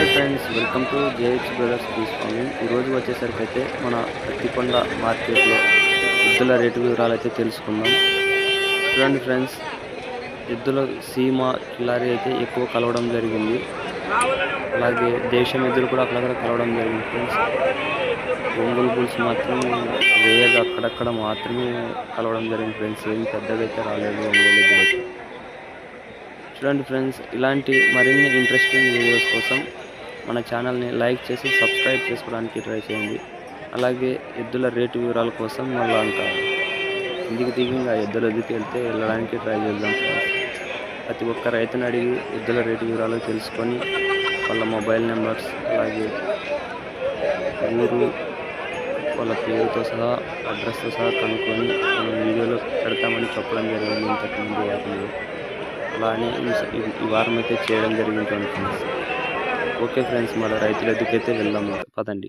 Hi friends welcome to JH brothers peace farming ఈరోజు వచ్చేసరికి అయితే మన పత్తికొండ మార్కెట్లో ఎద్దుల రేటు వివరాలు అయితే తెలుసుకుందాం. చూడండి ఫ్రెండ్స్ ఎద్దుల సీమ కిలారీ అయితే ఎక్కువ కలవడం జరిగింది. అలాగే దేశం ఎద్దులు కూడా అక్కడక్కడ కలవడం జరిగింది ఫ్రెండ్స్. ఒంగోలు బుల్స్ మాత్రం రేర్ అక్కడక్కడ మాత్రమే కలవడం జరిగింది ఫ్రెండ్స్. ఏం పెద్దగా అయితే రాలేదు ఒంగోలు ఎద్దులు చూడండి ఫ్రెండ్స్ ఇలాంటి మరిన్ని ఇంట్రెస్టింగ్ వీడియోస్ కోసం మన ఛానల్ని లైక్ చేసి సబ్స్క్రైబ్ చేసుకోవడానికి ట్రై చేయండి. అలాగే ఎద్దుల రేటు వివరాల కోసం మళ్ళీ ఇంకా ఇంటికి దిగి ఇంకా ఎద్దుల ఎదుగుకి వెళ్తే వెళ్ళడానికి ట్రై చేద్దాం ఫ్రెండ్స్. ప్రతి ఒక్క రైతుని అడిగి ఎద్దుల రేటు వివరాలు తెలుసుకొని వాళ్ళ మొబైల్ నెంబర్స్ అలాగే ఊరు వాళ్ళ పేరుతో సహా అడ్రస్తో సహా కనుక్కొని మనం వీడియోలో పెడతామని చెప్పడం జరిగింది ఇంతకుముందు వాటిలో అలానే ఈ- వారం అయితే చేయడం జరిగింది అనుకుంటున్నాను ఓకే ఫ్రెండ్స్ మన రైతుల ఎదుకైతే వెళ్దాం. పదండి.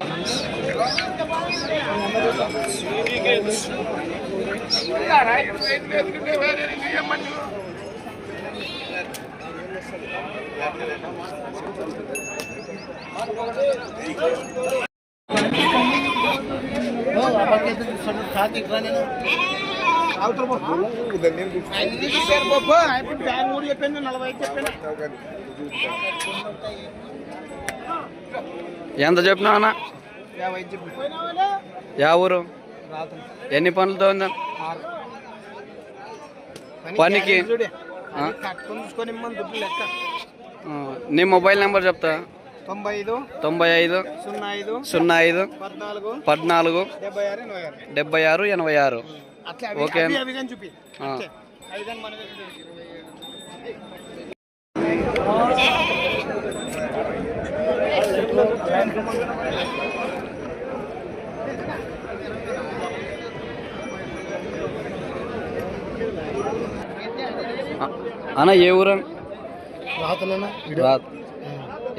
మూడు చెప్పాను నలభై చెప్పాను. ఎంత చెప్పినా అన్న? యా ఊరు? ఎన్ని పనులతో ఉందా? పనికి? నీ మొబైల్ నెంబర్ చెప్తా. తొంభై ఐదు. తొంభై ఐదు. సున్నా ఐదు. సున్నా ఐదు. పద్నాలుగు. డెబ్బై ఆరు ఎనభై ఆరు. ఓకే. అన్న ఏ ఊరు?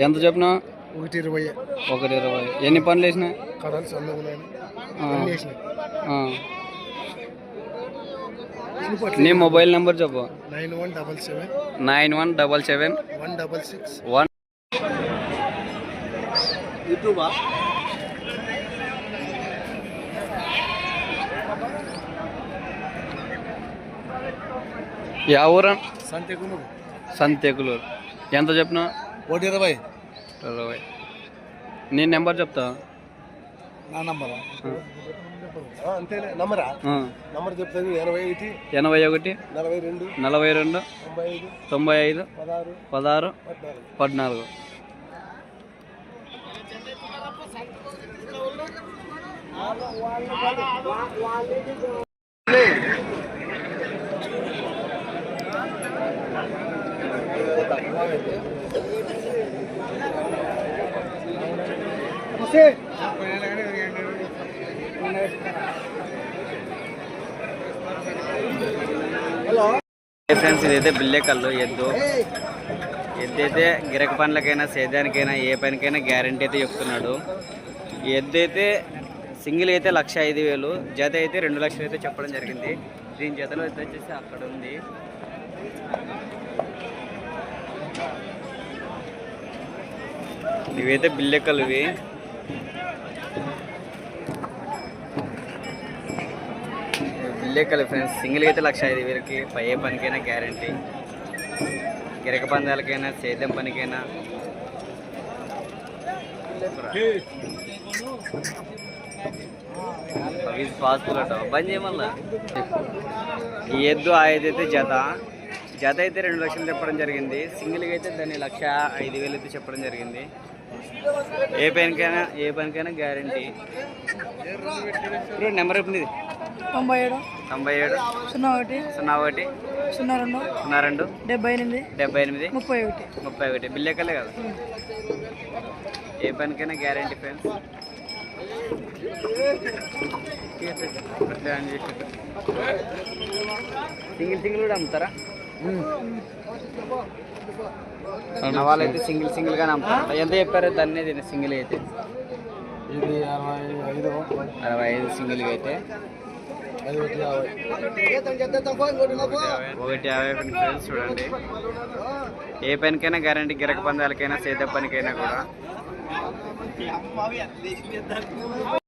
ఎంత చెప్పినా? ఒకటి ఇరవై. ఒకటి ఇరవై. ఎన్ని పనులు వేసినా. నీ మొబైల్ నెంబర్ చెప్పు. Nine one double seven. Nine one double seven. One double six. One యూట్యూబా? యా ఊరు? సంతకును సంతేకులూరు ఎంత చెప్పినా? ఒకటి ఇరవై. ఇరవై. నీ నెంబర్ చెప్తా? నా నంబరా? అంతేలే నంబరా. నంబర్ చెప్తాను ఎనభై ఒకటి ఎనభై ఒకటి నలభై రెండు నలభై రెండు తొంభై ఐదు తొంభై ఐదు పదహారు పదహారు పద్నాలుగు పద్నాలుగు హలో ఫ్రెండ్స్ ఇదైతే బిల్లెకల్లు ఎద్దు ఎద్దు. అయితే గిరక పనులకైనా సేద్యానికైనా ఏ పనికైనా గ్యారంటీ అయితే చెప్తున్నాడు. ఎద్దైతే ఎద్దు అయితే సింగిల్ అయితే లక్ష ఐదు వేలు జత అయితే రెండు లక్షలు అయితే చెప్పడం జరిగింది. దీని జతలో అయితే వచ్చేసి అక్కడ ఉంది. ఇవైతే బిల్లెక్కలు ఇవి బిల్లెక్కలు ఫ్రెండ్స్ సింగిల్ అయితే లక్ష ఐదు వేలకి పై పనికైనా గ్యారంటీ గిరక పందాలకైనా సేద్యం పనికైనా. అట బంద్ చేయమల్లా ఈ ఎద్దు ఆ అయితే జత. జత అయితే రెండు లక్షలు చెప్పడం జరిగింది. సింగిల్గా అయితే దాన్ని లక్ష ఐదు వేలు అయితే చెప్పడం జరిగింది. ఏ పనికైనా ఏ పనికైనా గ్యారంటీ నెంబర్ చెప్పింది తొంభై ఏడు. తొంభై ఏడు. సున్నా ఒకటి. సున్నా ఒకటి. సున్నా రెండు. సున్నా రెండు. డెబ్బై ఎనిమిది. డెబ్బై ఎనిమిది. ముప్పై ఒకటి. ముప్పై ఒకటి. బిల్లెక్కలే కదా. ఏ పనికైనా గ్యారంటీ ఫ్రెండ్స్ సింగిల్ సింగిల్ కూడా అమ్ముతారా? నా వాళ్ళైతే సింగిల్ సింగిల్ గానే అమ్ముతారు ఎంత చెప్పారు దాన్ని దీన్ని సింగిల్ అయితే. ఇది అరవై ఐదు. అరవై ఐదు సింగిల్గా అయితే. ఒకటి యాభై. ఫ్రెండ్స్ చూడండి. ఏ పనికైనా గ్యారంటీ గిరక పందాలకైనా సేద పనికైనా కూడా. 两毛钱 ăn bò!